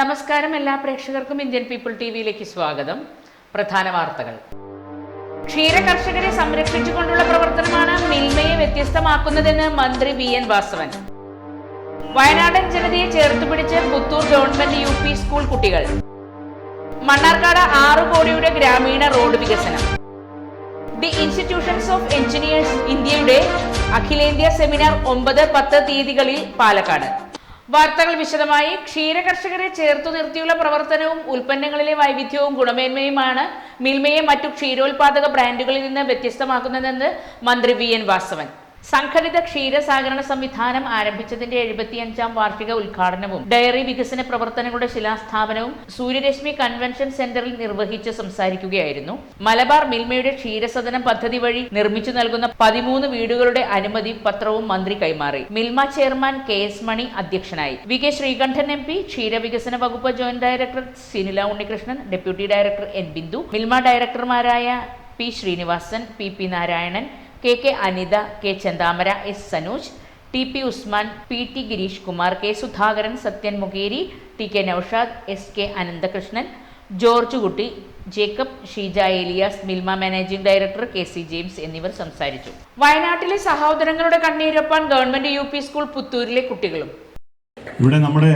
നമസ്കാരം എല്ലാ പ്രേക്ഷകർക്കും ഇന്ത്യൻ പീപ്പിൾ ടി വിയിലേക്ക് സ്വാഗതം. പ്രധാന വാർത്തകൾ. ക്ഷീര കർഷകരെ സംരക്ഷിച്ചുകൊണ്ടുള്ള പ്രവർത്തനമാണ് മിൽമയെ വ്യത്യസ്തമാക്കുന്നതെന്ന് മന്ത്രി വി എൻ വാസവൻ. വയനാടൻ ജനതയെ ചേർത്തുപിടിച്ച് Puthur government U P school കുട്ടികൾ. മണ്ണാർക്കാട് ആറു കോടിയുടെ ഗ്രാമീണ റോഡ് വികസനം. ദി ഇൻസ്റ്റിറ്റ്യൂഷൻസ് ഓഫ് എഞ്ചിനീയേഴ്സ് ഇന്ത്യയുടെ അഖിലേന്ത്യാ സെമിനാർ ഒമ്പത് പത്ത് തീയതികളിൽ പാലക്കാട്. വാർത്തകൾ വിശദമായി. ക്ഷീരകർഷകരെ ചേർത്തു നിർത്തിയുള്ള പ്രവർത്തനവും ഉൽപ്പന്നങ്ങളിലെ വൈവിധ്യവും ഗുണമേന്മയുമാണ് മിൽമയെ മറ്റു ക്ഷീരോത്പാദക ബ്രാൻഡുകളിൽ നിന്ന് വ്യത്യസ്തമാക്കുന്നതെന്ന് മന്ത്രി വി എൻ വാസവൻ. സംഘടിത ക്ഷീരസാഗരണ സംവിധാനം ആരംഭിച്ചതിന്റെ എഴുപത്തിയഞ്ചാം വാർഷിക ഉദ്ഘാടനവും ഡയറി വികസന പ്രവർത്തനങ്ങളുടെ ശിലാസ്ഥാപനവും സൂര്യരശ്മി കൺവെൻഷൻ സെന്ററിൽ നിർവഹിച്ച് സംസാരിക്കുകയായിരുന്നു. മലബാർ മിൽമയുടെ ക്ഷീരസദനം പദ്ധതി വഴി നിർമ്മിച്ചു നൽകുന്ന പതിമൂന്ന് വീടുകളുടെ അനുമതി പത്രവും മന്ത്രി കൈമാറി. Milma chairman K S Mani അധ്യക്ഷനായി. V K Sreekandan M P ക്ഷീരവികസന വകുപ്പ് joint director Sinila Unnikrishnan deputy director N Bindu Milma ഡയറക്ടർമാരായ P Srinivasan P P Narayanan K K Anitha K Chandamara S Sanuj T P Usman P T Girish Kumar K Sudhakaran Sathyan Mukheri T K Noushad S K Ananthakrishnan George Kutty Jacob Sheeja Elias Milma managing director K C James എന്നിവർ സംസാരിച്ചു. വയനാട്ടിലെ സഹോദരങ്ങളുടെ കണ്ണീരൊപ്പാൻ government U P school പുത്തൂരിലെ കുട്ടികളും. ഇവിടെ നമ്മുടെ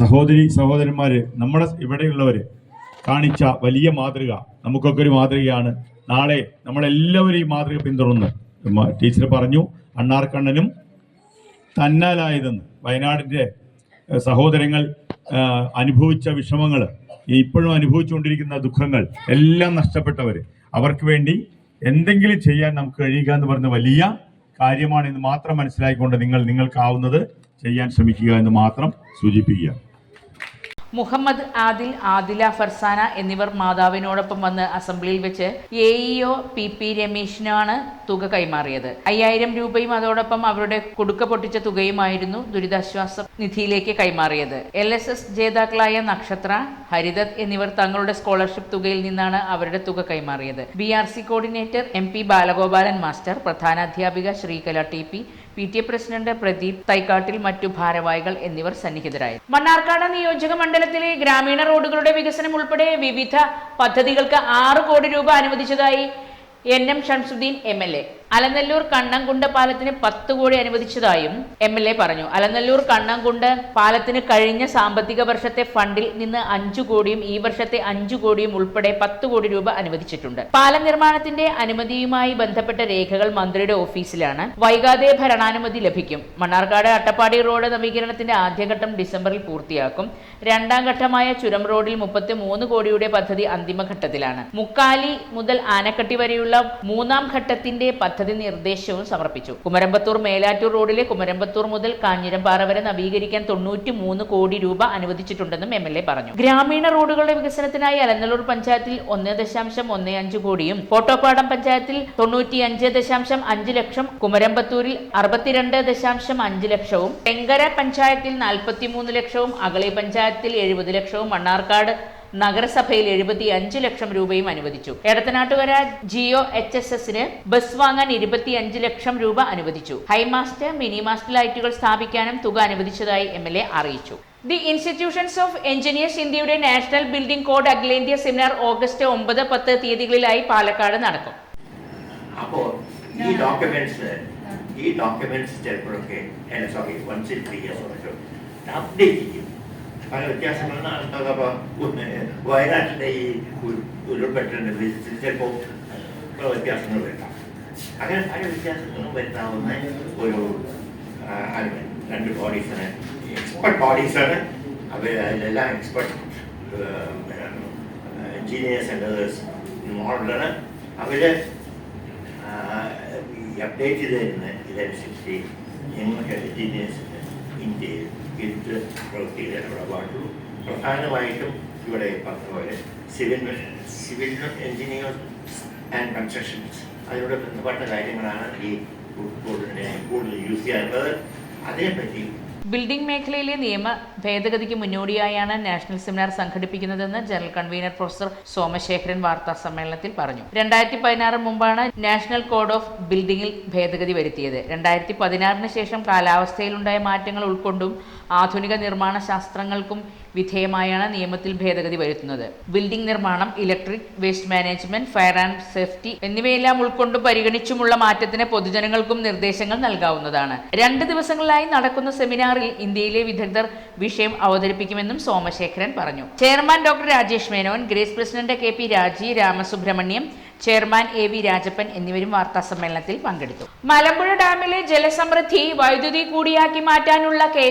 സഹോദരി സഹോദരന്മാര് നമ്മുടെ ഇവിടെയുള്ളവര് കാണിച്ച വലിയ മാതൃക നമുക്കൊക്കെ ഒരു മാതൃകയാണ് നാളെ നമ്മളെല്ലാവരും ഈ മാതൃക പിന്തുടർന്ന് ടീച്ചർ പറഞ്ഞു അണ്ണാർക്കണ്ണനും തന്നാലായതെന്ന്. വയനാടിന്റെ സഹോദരങ്ങൾ അനുഭവിച്ച വിഷമങ്ങൾ ഇപ്പോഴും അനുഭവിച്ചുകൊണ്ടിരിക്കുന്ന ദുഃഖങ്ങൾ എല്ലാം നഷ്ടപ്പെട്ടവർ അവർക്ക് വേണ്ടി എന്തെങ്കിലും ചെയ്യാൻ നമുക്ക് കഴിയുക എന്ന് പറയുന്ന വലിയ കാര്യമാണ് എന്ന് മാത്രം മനസ്സിലാക്കിക്കൊണ്ട് നിങ്ങൾ നിങ്ങൾക്കാവുന്നത് ചെയ്യാൻ ശ്രമിക്കുക എന്ന് മാത്രം സൂചിപ്പിക്കുക. മുഹമ്മദ് ആദിൽ ആദില ഫർസാന എന്നിവർ മാതാവിനോടൊപ്പം വന്ന് അസംബ്ലിയിൽ വെച്ച് എ ഇഒ പി പി രമേശിനാണ് തുക കൈമാറിയത്. അയ്യായിരം രൂപയും അതോടൊപ്പം അവരുടെ കുടുക്ക പൊട്ടിച്ച തുകയുമായിരുന്നു ദുരിതാശ്വാസ നിധിയിലേക്ക് കൈമാറിയത്. എൽ എസ് എസ് ജേതാക്കളായ നക്ഷത്ര ഹരിദത്ത് എന്നിവർ തങ്ങളുടെ സ്കോളർഷിപ്പ് തുകയിൽ നിന്നാണ് അവരുടെ തുക കൈമാറിയത്. B R C coordinator M P Balagopalan master പ്രധാനാധ്യാപിക Sreekala T P P T A president Pradeep Thaikkattil മറ്റു ഭാരവാഹികൾ എന്നിവർ സന്നിഹിതരായി. മണ്ണാർക്കാട് നിയോജക മണ്ഡലത്തിലെ ഗ്രാമീണ റോഡുകളുടെ വികസനം ഉൾപ്പെടെ വിവിധ പദ്ധതികൾക്ക് ആറ് കോടി രൂപ അനുവദിച്ചതായി N M Shamsudheen M L A Alanallur Kannamkund പാലത്തിന് പത്ത് കോടി അനുവദിച്ചതായും എം എൽ എ പറഞ്ഞു. അലനല്ലൂർ കണ്ണംകുണ്ട് പാലത്തിന് കഴിഞ്ഞ സാമ്പത്തിക വർഷത്തെ ഫണ്ടിൽ നിന്ന് അഞ്ചു കോടിയും ഈ വർഷത്തെ അഞ്ചു കോടിയും ഉൾപ്പെടെ പത്ത് കോടി രൂപ അനുവദിച്ചിട്ടുണ്ട്. പാലം നിർമ്മാണത്തിന്റെ അനുമതിയുമായി ബന്ധപ്പെട്ട രേഖകൾ മന്ത്രിയുടെ ഓഫീസിലാണ്. വൈകാതെ ഭരണാനുമതി ലഭിക്കും. മണ്ണാർക്കാട് അട്ടപ്പാടി റോഡ് നവീകരണത്തിന്റെ ആദ്യഘട്ടം ഡിസംബറിൽ പൂർത്തിയാക്കും. രണ്ടാം ഘട്ടമായ ചുരം റോഡിൽ മുപ്പത്തി മൂന്ന് കോടിയുടെ പദ്ധതി അന്തിമഘട്ടത്തിലാണ്. മുക്കാലി മുതൽ ആനക്കട്ടി വരെയുള്ള മൂന്നാം ഘട്ടത്തിന്റെ പദ്ധതി നിർദ്ദേശവും സമർപ്പിച്ചു. കുമരമ്പത്തൂർ മേലാറ്റൂർ റോഡിലെ കുമരമ്പത്തൂർ മുതൽ കാഞ്ഞിരംപാറ വരെ നവീകരിക്കാൻ തൊണ്ണൂറ്റി മൂന്ന് കോടി രൂപ അനുവദിച്ചിട്ടുണ്ടെന്നും എം എൽ എ പറഞ്ഞു. ഗ്രാമീണ റോഡുകളുടെ വികസനത്തിനായി അലനല്ലൂർ പഞ്ചായത്തിൽ ഒന്ന് ദശാംശം ഒന്ന് അഞ്ച് കോടിയും കോട്ടോപ്പാടം പഞ്ചായത്തിൽ തൊണ്ണൂറ്റി അഞ്ച് ദശാംശം അഞ്ച് ലക്ഷം കുമരമ്പത്തൂരിൽ അറുപത്തിരണ്ട് ദശാംശം അഞ്ച് ലക്ഷവും തെങ്കര പഞ്ചായത്തിൽ നാൽപ്പത്തിമൂന്ന് ലക്ഷവും അഗളി പഞ്ചായത്തിൽ എഴുപത് ലക്ഷവും മണ്ണാർക്കാട് നഗരസഭയിൽ എഴുപത്തി അഞ്ച് ലക്ഷം രൂപയും അനുവദിച്ചു. Edathanattukara G O H S എസിന് ബസ് വാങ്ങാൻ ഇരുപത്തി അഞ്ച് ലക്ഷം രൂപ അനുവദിച്ചു. ഹൈമാസ്റ്റ് മിനി മാസ്റ്റ് ലൈറ്റുകൾ സ്ഥാപിക്കാനും തുക അനുവദിച്ചതായി എം എൽ എ അറിയിച്ചു. ദി ഇൻസ്റ്റിറ്റ്യൂഷൻസ് ഓഫ് എഞ്ചിനീയേഴ്സ് ഇന്ത്യയുടെ നാഷണൽ ബിൽഡിംഗ് കോഡ് അഖിലേന്ത്യാ സെമിനാർ ഓഗസ്റ്റ് ഒമ്പത് പത്ത് തീയതികളിലായി പാലക്കാട് നടക്കും. അപ്പോൾ ഈ ഡോക്യുമെന്റ്സ് ഈ ഡോക്യുമെന്റ്സ് ചിലപ്പോഴൊക്കെ സോറി വൺ സിൽ ത്രീ ഇയേഴ്സ് അപ്ഡേറ്റ് ചെയ്യും. പല വ്യത്യാസങ്ങളും ഒന്ന് വയനാട്ടിലെ ഈ ഉരു- ഉരുൾപൊട്ടലിന്റെ വിഷയത്തിൽ ചിലപ്പോൾ വ്യത്യാസങ്ങൾ വരാം അങ്ങനെ പല വ്യത്യാസങ്ങളും വരുത്താവുന്ന ഒരു രണ്ട് ബോഡീസാണ് എക്സ്പെർട്ട് ബോഡീസാണ് അവർ അതിലെല്ലാം എക്സ്പെർട്ട് എഞ്ചിനീയേഴ്സ് അതേഴ്സ് ഇൻവോൾവാണ് അവർ അപ്ഡേറ്റ് ചെയ്ത് തരുന്ന ഇതനുസരിച്ച് ഞങ്ങൾക്ക് എഞ്ചിനീയേഴ്സിന് ഇന്ത്യയിൽ ഇത് പ്രവൃത്തി ചെയ്യാനുള്ള പാടുള്ളൂ. പ്രധാനമായിട്ടും ഇവിടെ പറഞ്ഞ പോലെ civil civil engineers and constructions അതിനോട് ബന്ധപ്പെട്ട കാര്യങ്ങളാണ് ഈ കൂടുതൽ കൂടുതൽ യൂസ് ചെയ്യാറുള്ളത്. അതേപറ്റി ബിൽഡിംഗ് മേഖലയിലെ നിയമ ഭേദഗതിക്ക് മുന്നോടിയായാണ് നാഷണൽ സെമിനാർ സംഘടിപ്പിക്കുന്നതെന്ന് ജനറൽ കൺവീനർ പ്രൊഫസർ സോമശേഖരൻ വാർത്താ സമ്മേളനത്തിൽ പറഞ്ഞു. രണ്ടായിരത്തി പതിനാറ് മുമ്പാണ് നാഷണൽ കോഡ് ഓഫ് ബിൽഡിംഗിൽ ഭേദഗതി വരുത്തിയത്. രണ്ടായിരത്തി പതിനാറിന് ശേഷം കാലാവസ്ഥയിലുണ്ടായ മാറ്റങ്ങൾ ഉൾക്കൊണ്ടും ആധുനിക നിർമ്മാണ ശാസ്ത്രങ്ങൾക്കും വിധേയമായാണ് നിയമത്തിൽ ഭേദഗതി വരുത്തുന്നത്. ബിൽഡിംഗ് നിർമ്മാണം electric waste management fire and safety എന്നിവയെല്ലാം ഉൾക്കൊണ്ടും പരിഗണിച്ചുമുള്ള മാറ്റത്തിന് പൊതുജനങ്ങൾക്കും നിർദ്ദേശങ്ങൾ നൽകാവുന്നതാണ്. രണ്ട് ദിവസങ്ങളിലായി നടക്കുന്ന സെമിനാറിൽ ഇന്ത്യയിലെ വിദഗ്ധർ വിഷയം അവതരിപ്പിക്കുമെന്നും സോമശേഖരൻ പറഞ്ഞു. Chairman doctor Rajesh Menon Grace president K P Raji Ramasubramaniam chairman A V Rajappan എന്നിവരും വാർത്താ സമ്മേളനത്തിൽ പങ്കെടുത്തു. മലമ്പുഴ ഡാമിലെ ജലസമൃദ്ധി വൈദ്യുതി കൂടിയാക്കി മാറ്റാനുള്ള കെ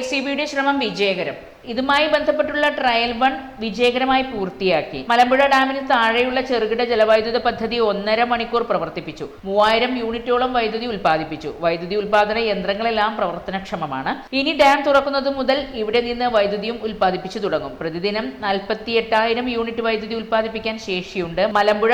ശ്രമം വിജയകരം. ഇതുമായി ബന്ധപ്പെട്ടുള്ള ട്രയൽ വൺ വിജയകരമായി പൂർത്തിയാക്കി. മലമ്പുഴ ഡാമിന് താഴെയുള്ള ചെറുകിട ജലവൈദ്യുത പദ്ധതി ഒന്നര മണിക്കൂർ പ്രവർത്തിപ്പിച്ചു. മൂവായിരം യൂണിറ്റോളം വൈദ്യുതി ഉൽപ്പാദിപ്പിച്ചു. വൈദ്യുതി ഉൽപാദന യന്ത്രങ്ങളെല്ലാം പ്രവർത്തനക്ഷമമാണ്. ഇനി ഡാം തുറക്കുന്നത് മുതൽ ഇവിടെ നിന്ന് വൈദ്യുതിയും ഉൽപ്പാദിപ്പിച്ചു തുടങ്ങും. പ്രതിദിനം നാൽപ്പത്തി എട്ടായിരം യൂണിറ്റ് വൈദ്യുതി ഉൽപ്പാദിപ്പിക്കാൻ ശേഷിയുണ്ട്. മലമ്പുഴ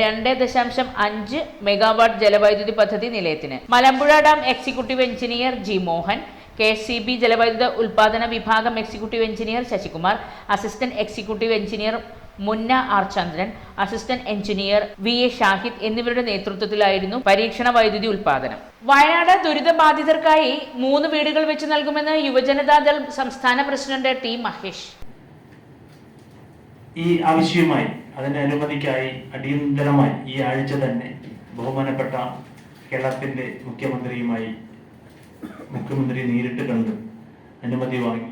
രണ്ട് ദശാംശം അഞ്ച് മെഗാവാട്ട് ജലവൈദ്യുതി പദ്ധതി നിലയത്തിന്. Malampuzha dam executive engineer G Mohan K C B ജലവൈദ്യുത ഉൽപാദന വിഭാഗം executive engineer Sasikumar assistant executive engineer Munna R Chandran assistant engineer V A Shahid എന്നിവരുടെ നേതൃത്വത്തിലായിരുന്നു പരീക്ഷണ വൈദ്യുതി ഉൽപാദനം വയനാട് ദുരിതബാധിതർക്കായി മൂന്ന് വീടുകൾ വെച്ച് നൽകുമെന്ന് യുവജനതാദൾ സംസ്ഥാന പ്രസിഡന്റ് ടി മഹേഷ്. ഈ ആവശ്യവുമായി അതിന്റെ അനുമതിക്കായി അടിയന്തരമായി ഈ ആഴ്ച തന്നെ ബഹുമാനപ്പെട്ട കേരളത്തിന്റെ മുഖ്യമന്ത്രിയുമായി മുഖ്യമന്ത്രി നേരിട്ട് കണ്ട് അനുമതി വാങ്ങി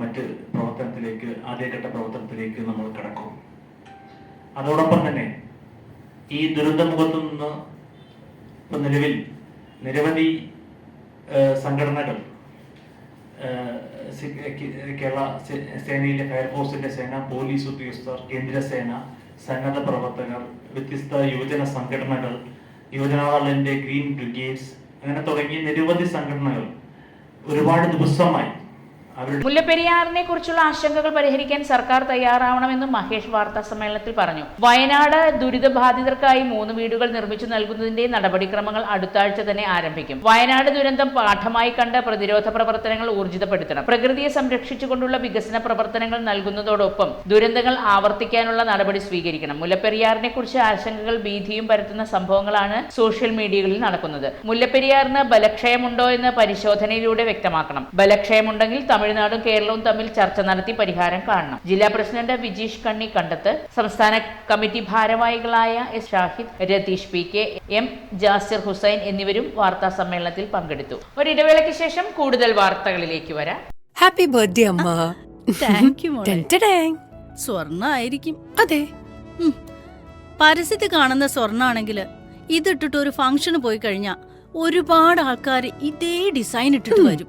മറ്റ് പ്രവർത്തനത്തിലേക്ക് ആദ്യഘട്ട പ്രവർത്തനത്തിലേക്ക് നമ്മൾ കടക്കും. അതോടൊപ്പം തന്നെ ഈ ദുരന്തമുഖത്തു നിന്ന് ഇപ്പം നിലവിൽ നിരവധി സംഘടനകൾ കേരള സേനയിലെ ഫയർഫോഴ്സിന്റെ സേന പോലീസ് ഉദ്യോഗസ്ഥർ കേന്ദ്രസേന സന്നദ്ധ പ്രവർത്തകർ വ്യത്യസ്ത യുവജന സംഘടനകൾ യുവജനാളിന്റെ ഗ്രീൻ ബ്രിഗേഡ്സ് അങ്ങനെ തുടങ്ങിയ നിരവധി സംഘടനകൾ ഒരുപാട് ദിവസമായി മുല്ലപ്പെരിയാറിനെ കുറിച്ചുള്ള ആശങ്കകൾ പരിഹരിക്കാൻ സർക്കാർ തയ്യാറാവണമെന്നും മഹേഷ് വാർത്താ സമ്മേളനത്തിൽ പറഞ്ഞു. വയനാട് ദുരിതബാധിതർക്കായി മൂന്ന് വീടുകൾ നിർമ്മിച്ചു നൽകുന്നതിന്റെ നടപടിക്രമങ്ങൾ അടുത്താഴ്ച തന്നെ ആരംഭിക്കും. വയനാട് ദുരന്തം പാഠമായി കണ്ട് പ്രതിരോധ പ്രവർത്തനങ്ങൾ ഊർജിതപ്പെടുത്തണം. പ്രകൃതിയെ സംരക്ഷിച്ചുകൊണ്ടുള്ള വികസന പ്രവർത്തനങ്ങൾ നൽകുന്നതോടൊപ്പം ദുരന്തങ്ങൾ ആവർത്തിക്കാനുള്ള നടപടി സ്വീകരിക്കണം. മുല്ലപ്പെരിയാറിനെ കുറിച്ച് ആശങ്കകൾ ഭീതിയും പരത്തുന്ന സംഭവങ്ങളാണ് സോഷ്യൽ മീഡിയകളിൽ നടക്കുന്നത്. മുല്ലപ്പെരിയാറിന് ബലക്ഷയമുണ്ടോ എന്ന് പരിശോധനയിലൂടെ വ്യക്തമാക്കണം. ബലക്ഷയമുണ്ടെങ്കിൽ തമിഴ്നാടും കേരളവും തമ്മിൽ ചർച്ച നടത്തി പരിഹാരം കാണണം. ജില്ലാ പ്രസിഡന്റ് വിജീഷ് കണ്ണി കണ്ടത്ത് സംസ്ഥാന കമ്മിറ്റി ഭാരവാഹികളായ S Shahid Ratheesh P K M Jasir Hussain എന്നിവരും വാർത്താ സമ്മേളനത്തിൽ പങ്കെടുത്തു. ഒരിടവേളയ്ക്ക് ശേഷം കൂടുതൽ വാർത്തകളിലേക്ക് വരാം. ഹാപ്പി ബർത്ത്ഡേ അമ്മ. താങ്ക് യു സ്വർണ ആയിരിക്കും അതെ. പരസ്യത്തിൽ കാണുന്ന സ്വർണാണെങ്കിൽ ഇതിട്ടിട്ട് ഒരു ഫംഗ്ഷന് പോയി കഴിഞ്ഞാ ഒരുപാട് ആൾക്കാർ ഇതേ ഡിസൈൻ ഇട്ടിട്ട് വരും.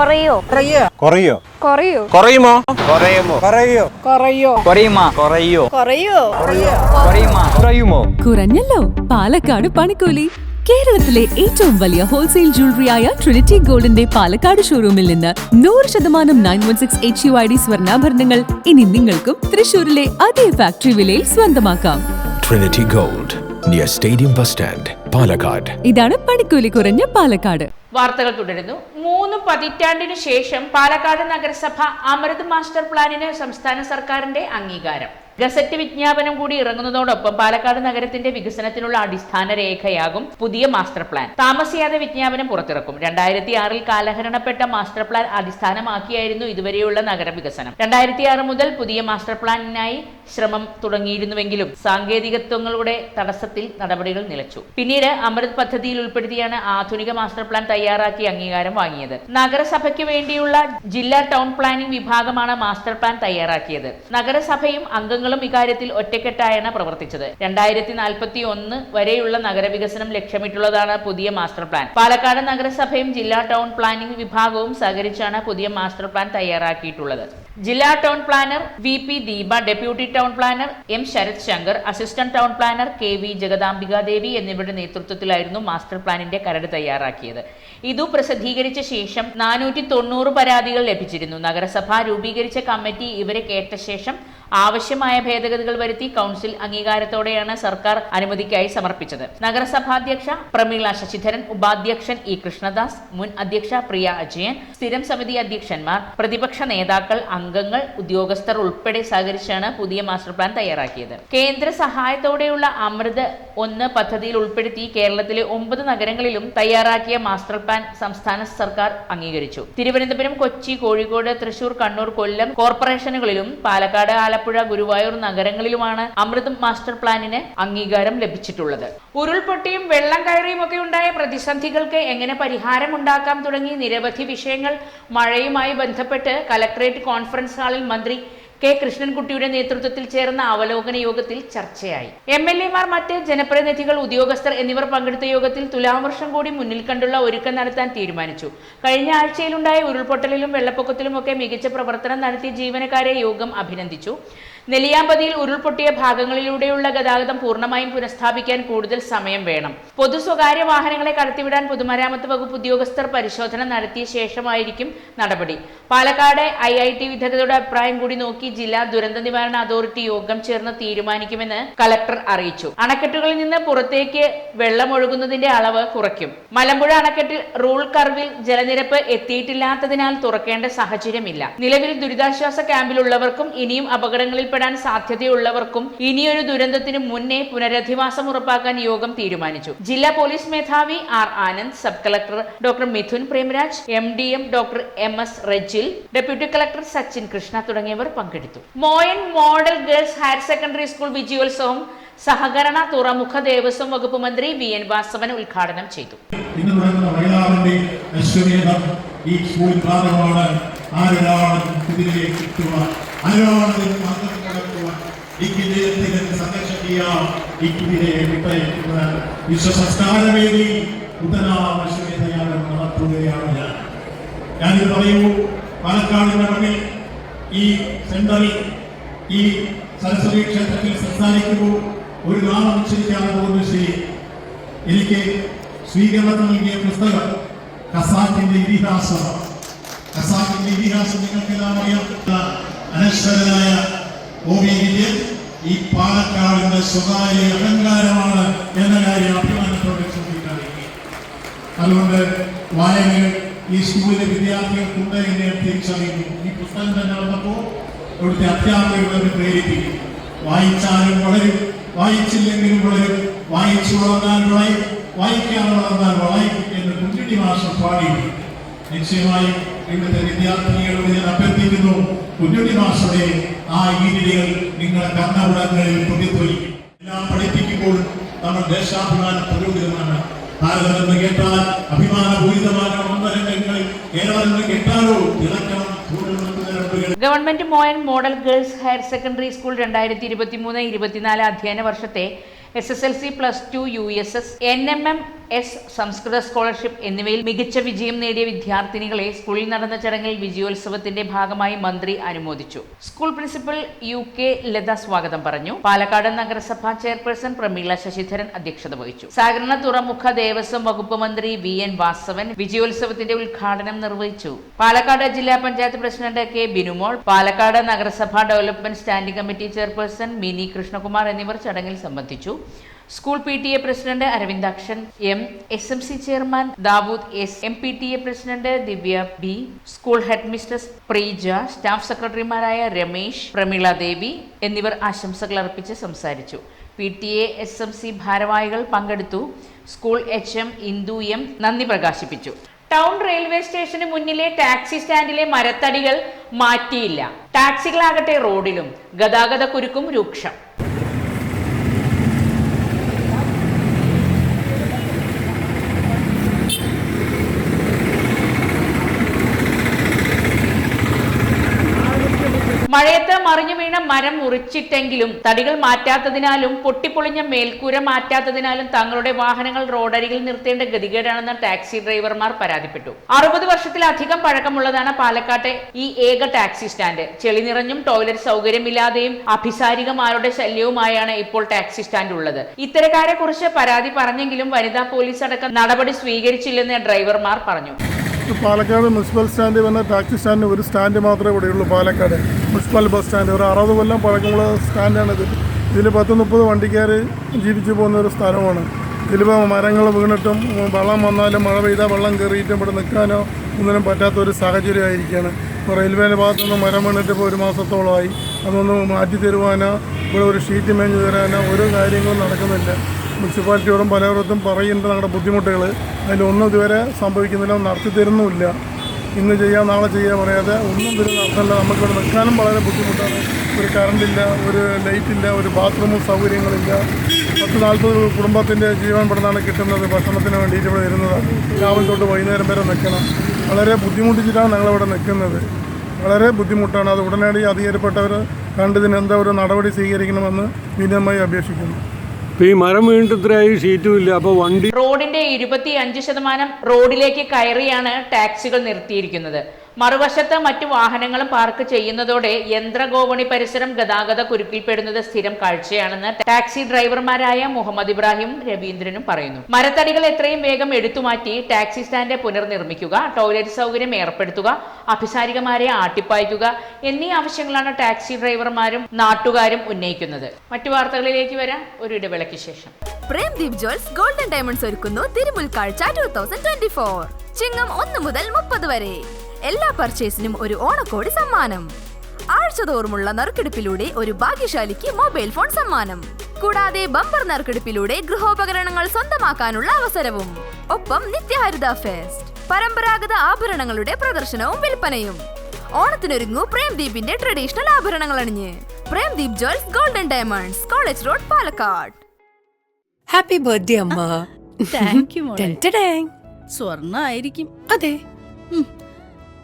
കുറയോ? കുറയോ? കുറയോ? കുറയുമോ? കുറയുമോ? കുറയോ? കുറയോ? കുറയുമാ? കുറയോ? കുറയോ? കുറയുമാ? കുറയുമോ? കുറഞ്ഞല്ലോ. പാലക്കാട് പണിക്കൂലി. കേരളത്തിലെ ഏറ്റവും വലിയ ഹോൾസെയിൽ ജ്വല്ലറിയായ ട്രിനിറ്റി ഗോൾഡിന്റെ പാലക്കാട് ഷോറൂമിൽ നിന്ന് നൂറ് ശതമാനം nine one six H U I D സ്വർണാഭരണങ്ങൾ ഇനി നിങ്ങൾക്കും തൃശൂരിലെ അതേ ഫാക്ടറി വിലയിൽ സ്വന്തമാക്കാം. Trinity Gold, near stadium bus stand Palakkad ഇതാണ് പണിക്കൂലി കുറഞ്ഞ പാലക്കാട്. വാർത്തകൾ തുടരുന്നു. മൂന്ന് പതിറ്റാണ്ടിനു ശേഷം പാലക്കാട് നഗരസഭ അമൃത് മാസ്റ്റർ പ്ലാനിന് സംസ്ഥാന സർക്കാരിന്റെ അംഗീകാരം. ഗസറ്റ് വിജ്ഞാപനം കൂടി ഇറങ്ങുന്നതോടൊപ്പം പാലക്കാട് നഗരത്തിന്റെ വികസനത്തിനുള്ള അടിസ്ഥാന രേഖയാകും പുതിയ മാസ്റ്റർ പ്ലാൻ. താമസിയാതെ വിജ്ഞാപനം പുറത്തിറക്കും. രണ്ടായിരത്തി ആറിൽ കാലഹരണപ്പെട്ട മാസ്റ്റർ പ്ലാൻ അടിസ്ഥാനമാക്കിയായിരുന്നു ഇതുവരെയുള്ള നഗര വികസനം. രണ്ടായിരത്തി ആറ് മുതൽ പുതിയ മാസ്റ്റർ പ്ലാനിനായി ശ്രമം തുടങ്ങിയിരുന്നുവെങ്കിലും സാങ്കേതികത്വങ്ങളുടെ തടസ്സത്തിൽ നടപടികൾ നിലച്ചു. പിന്നീട് അമൃത് പദ്ധതിയിൽ ഉൾപ്പെടുത്തിയാണ് ആധുനിക മാസ്റ്റർ പ്ലാൻ തയ്യാറാക്കി അംഗീകാരം വാങ്ങിയത്. നഗരസഭയ്ക്ക് വേണ്ടിയുള്ള ജില്ലാ ടൗൺ പ്ലാനിംഗ് വിഭാഗമാണ് മാസ്റ്റർ പ്ലാൻ തയ്യാറാക്കിയത്. നഗരസഭയും അംഗങ്ങളും ബ്ലോക്കുകളും ഇക്കാര്യത്തിൽ ഒറ്റക്കെട്ടായാണ് പ്രവർത്തിച്ചത്. രണ്ടായിരത്തി നാൽപ്പത്തി ഒന്ന് വരെയുള്ള നഗരവികസനം ലക്ഷ്യമിട്ടുള്ളതാണ് പുതിയ മാസ്റ്റർ പ്ലാൻ. പാലക്കാട് നഗരസഭയും ജില്ലാ ടൗൺ പ്ലാനിംഗ് വിഭാഗവും സഹകരിച്ചാണ് പുതിയ മാസ്റ്റർ പ്ലാൻ തയ്യാറാക്കിയിട്ടുള്ളത്. ജില്ലാ town planner V P Deepa deputy town planner M Sarath Sankar assistant town planner K V Jagadambika Devi എന്നിവരുടെ നേതൃത്വത്തിലായിരുന്നു മാസ്റ്റർ പ്ലാനിന്റെ കരട് തയ്യാറാക്കിയത്. ഇതു പ്രസിദ്ധീകരിച്ച ശേഷം നാനൂറ്റി തൊണ്ണൂറ് പരാതികൾ ലഭിച്ചിരുന്നു. നഗരസഭ രൂപീകരിച്ച കമ്മിറ്റി ഇവരെ കേട്ട ശേഷം ആവശ്യമായ ഭേദഗതികൾ വരുത്തി കൗൺസിൽ അംഗീകാരത്തോടെയാണ് സർക്കാർ അനുമതിക്കായി സമർപ്പിച്ചത്. നഗരസഭാധ്യക്ഷ പ്രമീള ശശിധരൻ ഉപാധ്യക്ഷൻ ഇ കൃഷ്ണദാസ് മുൻ അധ്യക്ഷ പ്രിയ അജയൻ സ്ഥിരം സമിതി അധ്യക്ഷന്മാർ പ്രതിപക്ഷ നേതാക്കൾ അംഗങ്ങൾ ഉദ്യോഗസ്ഥർ ഉൾപ്പെടെ സഹകരിച്ചാണ് പുതിയ മാസ്റ്റർ പ്ലാൻ തയ്യാറാക്കിയത്. കേന്ദ്ര സഹായത്തോടെയുള്ള അമൃത് ഒന്ന് പദ്ധതിയിൽ ഉൾപ്പെടുത്തി കേരളത്തിലെ ഒമ്പത് നഗരങ്ങളിലും തയ്യാറാക്കിയ മാസ്റ്റർ പ്ലാൻ സംസ്ഥാന സർക്കാർ അംഗീകരിച്ചു. തിരുവനന്തപുരം കൊച്ചി കോഴിക്കോട് തൃശൂർ കണ്ണൂർ കൊല്ലം കോർപ്പറേഷനുകളിലും പാലക്കാട് ആലപ്പുഴ ഗുരുവായൂർ നഗരങ്ങളിലുമാണ് അമൃത് മാസ്റ്റർ പ്ലാനിന് അംഗീകാരം ലഭിച്ചിട്ടുള്ളത്. ഉരുൾപൊട്ടിയും വെള്ളം കയറിയും ഒക്കെ ഉണ്ടായ പ്രതിസന്ധികൾക്ക് എങ്ങനെ പരിഹാരം ഉണ്ടാക്കാം തുടങ്ങി നിരവധി വിഷയങ്ങൾ മഴയുമായി ബന്ധപ്പെട്ട് കലക്ടറേറ്റ് കോൺഫറൻസ് ഹാളിൽ മന്ത്രി കെ കൃഷ്ണൻകുട്ടിയുടെ നേതൃത്വത്തിൽ ചേർന്ന അവലോകന യോഗത്തിൽ ചർച്ചയായി. എം എൽ എമാർ മറ്റ് ജനപ്രതിനിധികൾ ഉദ്യോഗസ്ഥർ എന്നിവർ പങ്കെടുത്ത യോഗത്തിൽ തുലാവർഷം കൂടി മുന്നിൽ കണ്ടുള്ള ഒരുക്കം നടത്താൻ തീരുമാനിച്ചു. കഴിഞ്ഞ ആഴ്ചയിലുണ്ടായ ഉരുൾപൊട്ടലിലും വെള്ളപ്പൊക്കത്തിലുമൊക്കെ മികച്ച പ്രവർത്തനം നടത്തിയ ജീവനക്കാരെ യോഗം അഭിനന്ദിച്ചു. നെല്ലിയാമ്പതിയിൽ ഉരുൾപൊട്ടിയ ഭാഗങ്ങളിലൂടെയുള്ള ഗതാഗതം പൂർണമായും പുനഃസ്ഥാപിക്കാൻ കൂടുതൽ സമയം വേണം. പൊതു സ്വകാര്യ വാഹനങ്ങളെ കടത്തിവിടാൻ പൊതുമരാമത്ത് വകുപ്പ് ഉദ്യോഗസ്ഥർ പരിശോധന നടത്തിയ ശേഷമായിരിക്കും നടപടി. പാലക്കാട് ഐ ഐ ടി വിദഗ്ധരുടെ അഭിപ്രായം കൂടി നോക്കി ജില്ലാ ദുരന്ത നിവാരണ അതോറിറ്റി യോഗം ചേർന്ന് തീരുമാനിക്കുമെന്ന് കലക്ടർ അറിയിച്ചു. അണക്കെട്ടുകളിൽ നിന്ന് പുറത്തേക്ക് വെള്ളമൊഴുകുന്നതിന്റെ അളവ് കുറയ്ക്കും. മലമ്പുഴ അണക്കെട്ടിൽ റൂൾ കർവിൽ ജലനിരപ്പ് എത്തിയിട്ടില്ലാത്തതിനാൽ തുറക്കേണ്ട സാഹചര്യമില്ല. നിലവിൽ ദുരിതാശ്വാസ ക്യാമ്പിലുള്ളവർക്കും ഇനിയും അപകടങ്ങളിൽപ്പെടാൻ സാധ്യതയുള്ളവർക്കും ഇനിയൊരു ദുരന്തത്തിന് മുന്നേ പുനരധിവാസം ഉറപ്പാക്കാൻ യോഗം തീരുമാനിച്ചു. ജില്ലാ പോലീസ് മേധാവി R Anand sub collector doctor Mithun Premaraj M D M doctor M S Rejil deputy collector Sachin Krishna തുടങ്ങിയവർ പങ്കെടുത്തു. Moyan model girls higher secondary school വിജയോത്സവം സഹകരണ തുറമുഖ ദേവസ്വം വകുപ്പ് മന്ത്രി വി എൻ വാസവൻ ഉദ്ഘാടനം ചെയ്തു. ഈ ഞാനിത് പറയൂ പാലക്കാടിന്റെ മണ്ണിൽ ഈ സെന്ററിൽ ഈ സരസ്വതി ക്ഷേത്രത്തിൽ സംസാരിക്കുമ്പോൾ ഒരു നാളെ ഉച്ചരിക്കാതെ പോകുന്നു ശരി. എനിക്ക് സ്വീകരണം നൽകിയ പുസ്തകം കസാക്കിന്റെ ഇതിഹാസം. കസാക്കിന്റെ ഇതിഹാസം നിങ്ങൾക്കെല്ലാം അറിയാം. അനശ്വരനായ ഈ പാലക്കാടിന്റെ സ്വകാര്യ അഹങ്കാരമാണ് എന്ന കാര്യം അഭിമാനത്തോടെ ചൂണ്ടിക്കാണിക്കുക അതുകൊണ്ട് വായനകൾ ഈ സ്കൂളിലെ വിദ്യാർത്ഥികൾക്കുണ്ട് എന്ന് ഞാൻ തിരിച്ചറിയുന്നു ഈ പുസ്തകം തന്നെ വന്നപ്പോൾ ഇവിടുത്തെ അധ്യാപകരെ പ്രേരിപ്പിക്കും വായിച്ചാലും വളരും വായിച്ചില്ലെങ്കിലും വളരും. വായിച്ചു വളർന്നാൽ വളയും വായിക്കാതെ വളർന്നാൽ വളയും എന്ന് കുഞ്ഞിടി മാഷം പാടി നിശ്ചയമായും ഇവിടുത്തെ വിദ്യാർത്ഥികളോട് ഞാൻ അഭ്യർത്ഥിക്കുന്നു കുഞ്ഞുണ്ണി മാഷയുടെ ആ ഈരികൾ നിങ്ങളുടെ കർണപുടങ്ങളിൽ പ്രതിധ്വനിക്കും എല്ലാം പഠിപ്പിക്കുമ്പോൾ നമ്മൾ ദേശാഭിമാന പുരോഹിതമാണ് എന്ന് കേട്ടാൽ അഭിമാനപൂരിതമായ ഒന്നരങ്ങളിൽ കേരളം എന്ന് കേട്ടാലോ തിളക്കണം government Moyan model girls higher secondary school രണ്ടായിരത്തി ഇരുപത്തി മൂന്ന് ഇരുപത്തിനാല് അധ്യയന വർഷത്തെ S S L C plus two U S S N M M S സംസ്കൃത സ്കോളർഷിപ്പ് എന്നിവയിൽ മികച്ച വിജയം നേടിയ വിദ്യാർത്ഥിനികളെ സ്കൂളിൽ നടന്ന ചടങ്ങിൽ വിജയോത്സവത്തിന്റെ ഭാഗമായി മന്ത്രി അനുമോദിച്ചു. School principal U K Latha സ്വാഗതം പറഞ്ഞു. പാലക്കാട് നഗരസഭാ ചെയർപേഴ്സൺ പ്രമീള ശശിധരൻ അധ്യക്ഷത വഹിച്ചു. സഹകരണ തുറമുഖ ദേവസ്വം വകുപ്പ് മന്ത്രി വി എൻ വാസവൻ വിജയോത്സവത്തിന്റെ ഉദ്ഘാടനം നിർവഹിച്ചു. പാലക്കാട് ജില്ലാ പഞ്ചായത്ത് പ്രസിഡന്റ് കെ ബിനുമോൾ പാലക്കാട് നഗരസഭാ development standing committee chairperson Mini Krishnakumar എന്നിവർ ചടങ്ങിൽ സംബന്ധിച്ചു. School P T A president Aravindakshan M S M C chairman Dawood S M P T A president Divya B school head mistress Preeja staff സെക്രട്ടറിമാരായ രമേശ് പ്രമീള ദേവി എന്നിവർ ആശംസകൾ അർപ്പിച്ച് സംസാരിച്ചു. P T A S M C ഭാരവാഹികൾ പങ്കെടുത്തു. School H M Indu M നന്ദി പ്രകാശിപ്പിച്ചു. Town railway സ്റ്റേഷന് മുന്നിലെ ടാക്സി സ്റ്റാൻഡിലെ മരത്തടികൾ മാറ്റിയില്ല. ടാക്സികളാകട്ടെ റോഡിലും ഗതാഗത കുരുക്കും രൂക്ഷം. മഴയത്ത് മറിഞ്ഞു വീണ മരം മുറിച്ചിട്ടെങ്കിലും തടികൾ മാറ്റാത്തതിനാലും പൊട്ടിപ്പൊളിഞ്ഞ മേൽക്കൂര മാറ്റാത്തതിനാലും തങ്ങളുടെ വാഹനങ്ങൾ റോഡരികിൽ നിർത്തേണ്ട ഗതികേടാണെന്ന് ടാക്സി ഡ്രൈവർമാർ പരാതിപ്പെട്ടു. അറുപത് വർഷത്തിലധികം പഴക്കമുള്ളതാണ് പാലക്കാട്ടെ ഈ ഏക ടാക്സി സ്റ്റാൻഡ്. ചെളി നിറഞ്ഞും ടോയ്ലറ്റ് സൗകര്യമില്ലാതെയും അഭിസാരികമാരുടെ ശല്യവുമായാണ് ഇപ്പോൾ ടാക്സി സ്റ്റാൻഡ് ഉള്ളത്. ഇത്തരക്കാരെ കുറിച്ച് പരാതി പറഞ്ഞെങ്കിലും വനിതാ പോലീസ് അടക്കം നടപടി സ്വീകരിച്ചില്ലെന്ന് ഡ്രൈവർമാർ പറഞ്ഞു. പാലക്കാട് മുനിസിപ്പൽ സ്റ്റാൻഡിൽ വന്ന ടാക്സി സ്റ്റാൻഡ് ഒരു സ്റ്റാൻഡ് മാത്രമേ ഇവിടെയുള്ളൂ പാലക്കാട് മുനിസിപ്പൽ ബസ് സ്റ്റാൻഡ്. ഒരു അറുപത് കൊല്ലം പഴക്കമുള്ള സ്റ്റാൻഡാണിത്. ഇതിൽ പത്ത് മുപ്പത് വണ്ടിക്കാർ ജീവിച്ചു പോകുന്ന ഒരു സ്ഥലമാണ് ഇതിലിപ്പോൾ മരങ്ങൾ വീണിട്ടും വെള്ളം വന്നാലും മഴ പെയ്താൽ വെള്ളം കയറിയിട്ടും ഇവിടെ നിൽക്കാനോ ഒന്നിനും പറ്റാത്ത ഒരു സാഹചര്യമായിരിക്കുകയാണ് ഇപ്പോൾ റെയിൽവേന്റെ ഭാഗത്തുനിന്ന് മരം വീണിട്ട് ഇപ്പോൾ ഒരു മാസത്തോളമായി. അതൊന്ന് മാറ്റി തരുവാനോ ഇവിടെ ഒരു ഷീറ്റ് മേഞ്ഞു തരാനോ ഒരു കാര്യങ്ങളും നടക്കുന്നില്ല. മുനിസിപ്പാലിറ്റിയോടും പലയിടത്തും പറയുന്നുണ്ട് ഞങ്ങളുടെ ബുദ്ധിമുട്ടുകൾ. അതിലൊന്നും ഇതുവരെ സംഭവിക്കുന്നില്ല നടത്തി തരുന്നുമില്ല. ഇന്ന് ചെയ്യാം നാളെ ചെയ്യാൻ പറയാതെ ഒന്നും ഇതിൽ നടത്തല്ല. നമുക്കിവിടെ നിൽക്കാനും വളരെ ബുദ്ധിമുട്ടാണ്. ഒരു കറണ്ടില്ല ഒരു ലൈറ്റില്ല ഒരു ബാത്റൂമും സൗകര്യങ്ങളില്ല. പത്ത് നാൽപ്പത് കുടുംബത്തിന്റെ ജീവൻ പെടുന്നാണ് കിട്ടുന്നത് ഭക്ഷണത്തിന് വേണ്ടിയിട്ട് ഇവിടെ വരുന്നത് രാവിലെ തൊട്ട് വൈകുന്നേരം വരെ നിൽക്കണം. വളരെ ബുദ്ധിമുട്ടിച്ചിട്ടാണ് ഞങ്ങളിവിടെ നിൽക്കുന്നത്. വളരെ ബുദ്ധിമുട്ടാണ്. അത് ഉടനടി അധികാരപ്പെട്ടവർ കണ്ടതിന് എന്താ ഒരു നടപടി സ്വീകരിക്കണമെന്ന് വിനയമായി അപേക്ഷിക്കുന്നു. ഈ മരം വീണിട്ട് ഇത്രയായി ഷീറ്റും ഇല്ല. അപ്പൊ വണ്ടി റോഡിന്റെ ഇരുപത്തി അഞ്ച് ശതമാനം റോഡിലേക്ക് കയറിയാണ് ടാക്സികൾ നിർത്തിയിരിക്കുന്നത്. മറുവശത്ത് മറ്റു വാഹനങ്ങളും പാർക്ക് ചെയ്യുന്നതോടെ യന്ത്രഗോവണി പരിസരം ഗതാഗത കുരുക്കിൽപ്പെടുന്നത് സ്ഥിരം കാഴ്ചയാണെന്ന് ടാക്സി ഡ്രൈവർമാരായ മുഹമ്മദ് ഇബ്രാഹിം രവീന്ദ്രനും പറയുന്നു. മരത്തടികൾ എത്രയും വേഗം എടുത്തുമാറ്റി ടാക്സി സ്റ്റാൻഡ് പുനർനിർമ്മിക്കുക ടോയ്ലറ്റ് സൗകര്യം ഏർപ്പെടുത്തുക അഭിസാരികമാരെ ആട്ടിപ്പായിക്കുക എന്നീ ആവശ്യങ്ങളാണ് ടാക്സി ഡ്രൈവർമാരും നാട്ടുകാരും ഉന്നയിക്കുന്നത്. മറ്റു വാർത്തകളിലേക്ക് വരാം. ഒരു ഇടവേളയ്ക്ക് ശേഷം. പ്രേംദീപ് ജ്വൽസ് ഗോൾഡൻ ഡയമണ്ട്സ് ഒരുക്കുന്നു തിരുമുൽക്കാഴ്ച ടൂ തൗസൻഡ് ട്വന്റി ഫോർ ചിങ്ങം ഒന്ന് മുതൽ മുപ്പത് വരെ. എല്ലാ പർച്ചേസിനും ഒരു ഓണക്കോടി സമ്മാനം. ആഴ്ചതോറുമുള്ള നറുക്കെടുപ്പിലൂടെ ഒരു ഭാഗ്യശാലിക്ക് മൊബൈൽ ഫോൺ സമ്മാനം. കൂടാതെ ബമ്പർ നറുക്കെടുപ്പിലൂടെ ഗൃഹോപകരണങ്ങൾ സ്വന്തമാക്കാനുള്ള അവസരവും. ഒപ്പം നിത്യഹരിത ഫെസ്റ്റ് പരമ്പരാഗത ആഭരണങ്ങളുടെ പ്രദർശനവും വിൽപ്പനയും. ഓണത്തിനൊരുങ്ങൂ പ്രേംദീപിന്റെ ട്രഡീഷണൽ ആഭരണങ്ങൾ അണിഞ്ഞ്. Premdeep jewels golden diamonds college road Palakkad. Happy birthday അമ്മ. താങ്ക് യു മോളെ. ടെൻ ടെഡാങ്. സ്വർണ ആയിരിക്കും അതെ.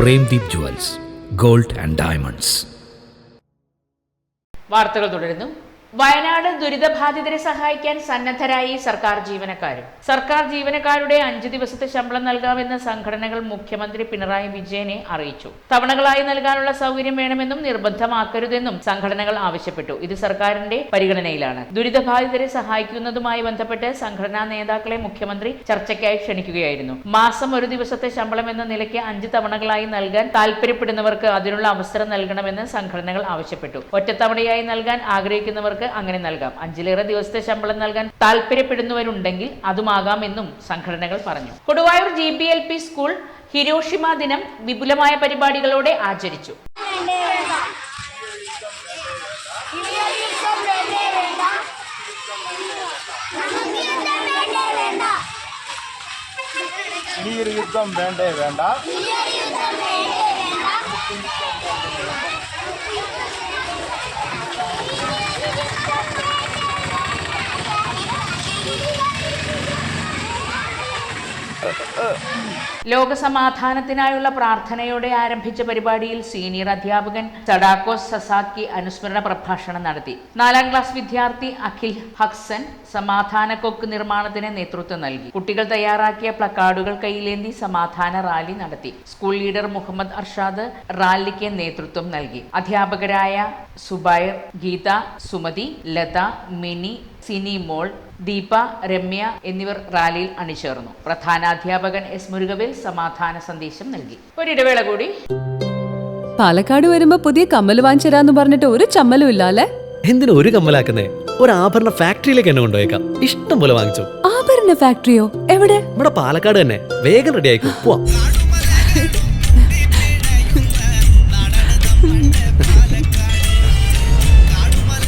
Premdeep jewels gold and diamonds. വാർത്തകൾ തുടരുന്നു. വയനാട് ദുരിതബാധിതരെ സഹായിക്കാൻ സന്നദ്ധരായി സർക്കാർ ജീവനക്കാരും. സർക്കാർ ജീവനക്കാരുടെ അഞ്ചു ദിവസത്തെ ശമ്പളം നൽകാമെന്ന് സംഘടനകൾ മുഖ്യമന്ത്രി പിണറായി വിജയനെ അറിയിച്ചു. തവണകളായി നൽകാനുള്ള സൗകര്യം വേണമെന്നും നിർബന്ധമാക്കരുതെന്നും സംഘടനകൾ ആവശ്യപ്പെട്ടു. ഇത് സർക്കാരിന്റെ പരിഗണനയിലാണ്. ദുരിതബാധിതരെ സഹായിക്കുന്നതുമായി ബന്ധപ്പെട്ട് സംഘടനാ നേതാക്കളെ മുഖ്യമന്ത്രി ചർച്ചയ്ക്കായി ക്ഷണിക്കുകയായിരുന്നു. മാസം ഒരു ദിവസത്തെ ശമ്പളം എന്ന നിലയ്ക്ക് അഞ്ച് തവണകളായി നൽകാൻ താൽപര്യപ്പെടുന്നവർക്ക് അതിനുള്ള അവസരം നൽകണമെന്ന് സംഘടനകൾ ആവശ്യപ്പെട്ടു. ഒറ്റത്തവണയായി നൽകാൻ ആഗ്രഹിക്കുന്നവർക്ക് അങ്ങനെ നൽകാം. അഞ്ചിലേറെ ദിവസത്തെ ശമ്പളം നൽകാൻ താല്പര്യപ്പെടുന്നവരുണ്ടെങ്കിൽ അതുമാകാമെന്നും സംഘടനകൾ പറഞ്ഞു. Koduvayur G B L P school Hiroshima ദിനം വിപുലമായ പരിപാടികളോടെ ആചരിച്ചു. ഈ ഒരു യുദ്ധം വേണ്ടേ വേണ്ട? uh, uh. uh. ലോകസമാധാനത്തിനായുള്ള പ്രാർത്ഥനയോടെ ആരംഭിച്ച പരിപാടിയിൽ സീനിയർ അധ്യാപകൻ സഡാക്കോസ് സസാക്കി അനുസ്മരണ പ്രഭാഷണം നടത്തി. നാലാം ക്ലാസ് വിദ്യാർത്ഥി അഖിൽ ഹക്സൻ സമാധാന കൊക്ക് നിർമ്മാണത്തിന് നേതൃത്വം നൽകി. കുട്ടികൾ തയ്യാറാക്കിയ പ്ലക്കാർഡുകൾ കയ്യിലേന്തി സമാധാന റാലി നടത്തി. സ്കൂൾ ലീഡർ മുഹമ്മദ് അർഷാദ് റാലിക്ക് നേതൃത്വം നൽകി. അധ്യാപകരായ സുബൈർ ഗീത സുമതി ലത മിനി സിനി മോൾ ദീപ രമ്യ എന്നിവർ റാലിയിൽ അണിചേർന്നു. പ്രധാനാധ്യാപകൻ എസ് സമാധാന സന്ദേശം നൽകി. ഒരിടവേള കൂടി. പാലക്കാട് വരുമ്പോ പുതിയ കമ്മൽ വാങ്ങിച്ചരാന്ന് പറഞ്ഞിട്ട് ഒരു ചമ്മലും ഇല്ല അല്ലേ എന്തിനാ ഒരു കമ്മലാക്കുന്നേ? ഒരു ആഭരണ ഫാക്ടറിയിലേക്ക് എന്നെ കൊണ്ടുപോയേക്കാം. ഇഷ്ടം പോലെ വാങ്ങിച്ചു. ആഭരണ ഫാക്ടറിയോ? എവിടെ? ഇവിടെ പാലക്കാട് തന്നെ. വേഗം റെഡി ആയിക്കോ. പോവാം.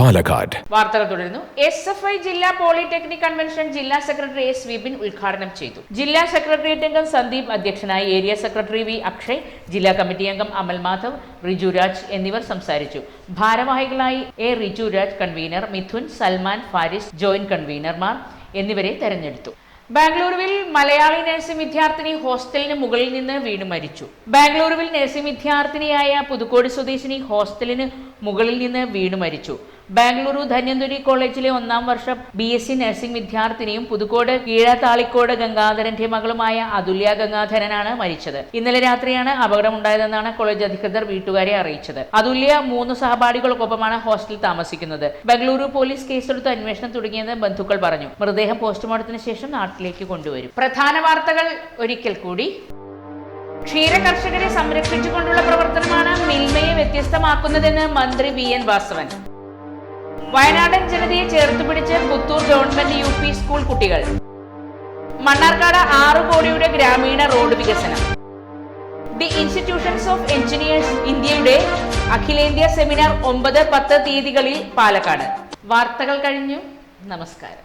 Palakkad. വാർത്തകൾ തുടരുന്നു. എസ് എഫ് ഐ ജില്ലാ പോളിടെക്നിക് കൺവെൻഷൻ ജില്ലാ സെക്രട്ടറി എസ് വിപിൻ ഉദ്ഘാടനം ചെയ്തു. ജില്ലാ സെക്രട്ടേറിയറ്റ് അംഗം സന്ദീപ് അധ്യക്ഷനായി ഏരിയ സെക്രട്ടറി വി അക്ഷയ് ജില്ലാ കമ്മിറ്റി അംഗം അമൽ മാധവ് റിജുരാജ് എന്നിവർ സംസാരിച്ചു. ഭാരവാഹികളായി A Rijuraj convener Mithun Salman Faris joint കൺവീനർമാർ എന്നിവരെ തെരഞ്ഞെടുത്തു. ബാംഗ്ലൂരുവിൽ മലയാളി നഴ്സിംഗ് വിദ്യാർത്ഥിനി ഹോസ്റ്റലിന് മുകളിൽ നിന്ന് വീണ് മരിച്ചു. ബാംഗ്ലൂരുവിൽ നഴ്സിംഗ് വിദ്യാർത്ഥിനിയായ പുതുക്കോട് സ്വദേശിനി ഹോസ്റ്റലിന് മുകളിൽ നിന്ന് വീണ് മരിച്ചു. ബാംഗ്ലൂരു ധന്യന്തുരി കോളേജിലെ ഒന്നാം വർഷ ബി എസ് സി നഴ്സിംഗ് വിദ്യാർത്ഥിനിയും പുതുക്കോട് കീഴത്താളിക്കോട് ഗംഗാധരന്റെ മകളുമായ അതുല്യ ഗംഗാധരനാണ് മരിച്ചത്. ഇന്നലെ രാത്രിയാണ് അപകടമുണ്ടായതെന്നാണ് കോളേജ് അധികൃതർ വീട്ടുകാരെ അറിയിച്ചത്. അതുല്യ മൂന്ന് സഹപാഠികൾക്കൊപ്പമാണ് ഹോസ്റ്റലിൽ താമസിക്കുന്നത്. ബംഗളൂരു പോലീസ് കേസെടുത്ത് അന്വേഷണം തുടങ്ങിയെന്ന് ബന്ധുക്കൾ പറഞ്ഞു. മൃതദേഹം പോസ്റ്റ്മോർട്ടത്തിന് ശേഷം നാട്ടിലേക്ക് കൊണ്ടുവരും. പ്രധാന വാർത്തകൾ ഒരിക്കൽ കൂടി. ക്ഷീര കർഷകരെ സംരക്ഷിച്ചുകൊണ്ടുള്ള പ്രവർത്തനമാണ് മിൽമയെ വ്യത്യസ്തമാക്കുന്നതെന്ന് മന്ത്രി വി എൻ വാസവൻ. വയനാടൻ ജനതയെ ചേർത്തുപിടിച്ച് Puthur government U P school കുട്ടികൾ. മണ്ണാർക്കാട് ആറു കോടിയുടെ ഗ്രാമീണ റോഡ് വികസനം. ദി ഇൻസ്റ്റിറ്റ്യൂഷൻസ് ഓഫ് എഞ്ചിനീയേഴ്സ് ഇന്ത്യയുടെ അഖിലേന്ത്യാ സെമിനാർ ഒമ്പത് പത്ത് തീയതികളിൽ പാലക്കാട്. വാർത്തകൾ കഴിഞ്ഞു. നമസ്കാരം.